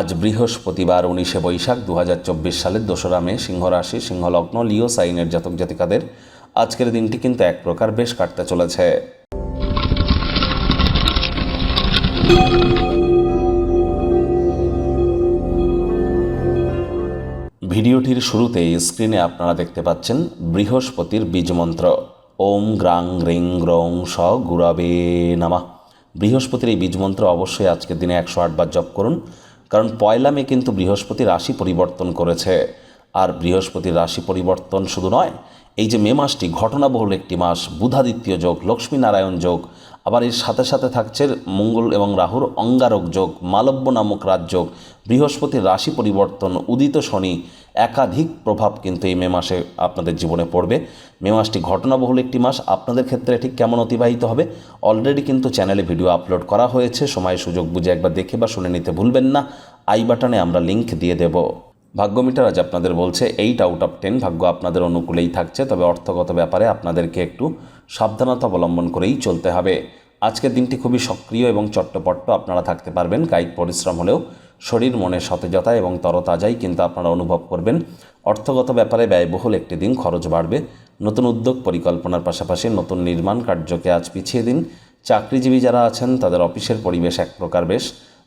আজ বৃহস্পতিবার উনিশে বৈশাখ দু হাজার চব্বিশ সালের দোসরা মে সিংহ রাশি সিংহলগ্ন, লিও সাইনের জাতক জাতিকাদের আজকের দিনটি কিন্তু এক প্রকার বেশ কাটতে চলেছে। ভিডিওটির শুরুতে স্ক্রিনে আপনারা দেখতে পাচ্ছেন বৃহস্পতির বীজমন্ত্র ওম গ্রাং রিং গ্রং স গুরাবে নামা। বৃহস্পতির এই বীজমন্ত্র অবশ্যই আজকের দিনে একশো আটবার জপ করুন। কারণ পয়লা মে কিন্তু বৃহস্পতি রাশি পরিবর্তন করেছে। আর বৃহস্পতির রাশি পরিবর্তন শুধু নয়, এই যে মে মাসটি ঘটনাবহুল একটি মাস, বুধাদিত্য যোগ লক্ষ্মীনারায়ণ যোগ, আবার এর সাথে সাথে থাকছে মঙ্গল এবং রাহুর অঙ্গারক যোগ, মালব্য নামক রাজযোগ বৃহস্পতির রাশি পরিবর্তন, উদিত শনি, একাধিক প্রভাব কিন্তু এই মে মাসে আপনাদের জীবনে পড়বে। মে মাসটি ঘটনাবহুল একটি মাস, আপনাদের ক্ষেত্রে ঠিক কেমন অতিবাহিত হবে? অলরেডি কিন্তু চ্যানেলে ভিডিও আপলোড করা হয়েছে, সময় সুযোগ বুঝে একবার দেখে বা শুনে নিতে ভুলবেন না। আই বাটনে আমরা লিংক দিয়ে দেব। ভাগ্যমিটার আজ আপনাদের বলছে এইট আউট অফ টেন ভাগ্য আপনাদের অনুকূলেই থাকছে, তবে অর্থগত ব্যাপারে আপনাদেরকে একটু সাবধানতা অবলম্বন করেই চলতে হবে। আজকের দিনটি খুবই সক্রিয় এবং চট্টপট্ট, আপনারা থাকতে পারবেন। কায়িক পরিশ্রম হলেও শরীর, মনে সতেজতা এবং তরতাজাই কিন্তু আপনারা অনুভব করবেন। অর্থগত ব্যাপারে ব্যয়বহুল একটি দিন, খরচ বাড়বে। নতুন উদ্যোগ পরিকল্পনার পাশাপাশি নতুন নির্মাণ কার্যকে আজ পিছিয়ে দিন। চাকরিজীবী যারা আছেন, তাদের অফিসের পরিবেশ এক প্রকার বেশ।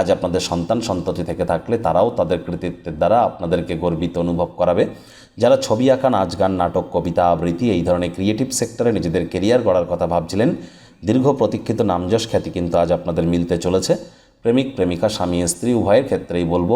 আজ আপনাদের সন্তান সন্ততি থেকে থাকলে তারাও তাদের কৃতিত্বের দ্বারা আপনাদেরকে গর্বিত অনুভব করাবে। যারা ছবি আঁকা নাচ গান, নাটক, কবিতা, আবৃত্তি, এই ধরনের ক্রিয়েটিভ সেক্টরে নিজেদের কেরিয়ার গড়ার কথা ভাবছিলেন, দীর্ঘ প্রতীক্ষিত নামযশ খ্যাতি কিন্তু আজ আপনাদের মিলতে চলেছে। প্রেমিক, প্রেমিকা, স্বামী, স্ত্রী, উভয়ের ক্ষেত্রেই বলব,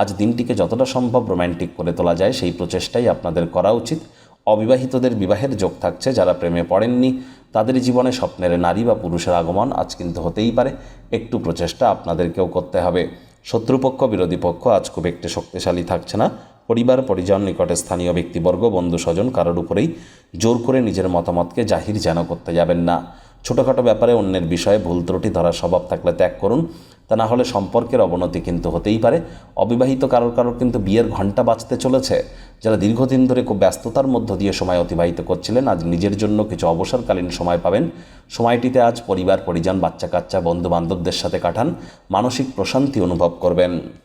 আজ দিনটিকে যতটা সম্ভব রোম্যান্টিক করে তোলা যায়, সেই প্রচেষ্টাই আপনাদের করা উচিত। অবিবাহিতদের বিবাহের যোগ থাকছে, যারা প্রেমে পড়েননি তাদের জীবনে স্বপ্নের নারী বা পুরুষের আগমন আজ কিন্তু হতেই পারে। একটু প্রচেষ্টা আপনাদেরকেও করতে হবে। শত্রুপক্ষ, বিরোধী পক্ষ আজ খুব একটি শক্তিশালী থাকছে না। পরিবার, পরিজন, নিকটে স্থানীয় ব্যক্তিবর্গ বন্ধু স্বজন কারোর উপরেই জোর করে নিজের মতামতকে জাহির যেন করতে যাবেন না। ছোটোখাটো ব্যাপারে অন্যের বিষয়ে ভুল ত্রুটি ধরার স্বভাব থাকলে ত্যাগ করুন। তা না হলে সম্পর্কের অবনতি কিন্তু হতেই পারে। অবিবাহিত কারোর কারোর কিন্তু বিয়ের ঘণ্টা বাঁচতে চলেছে। যারা দীর্ঘদিন ধরে খুব ব্যস্ততার মধ্য দিয়ে সময় অতিবাহিত করছিলেন, আজ নিজের জন্য কিছু অবসরকালীন সময় পাবেন। সময়টিতে আজ পরিবার, পরিজন বাচ্চা কাচ্চা বন্ধু বান্ধবদের সাথে কাটান। মানসিক প্রশান্তি অনুভব করবেন।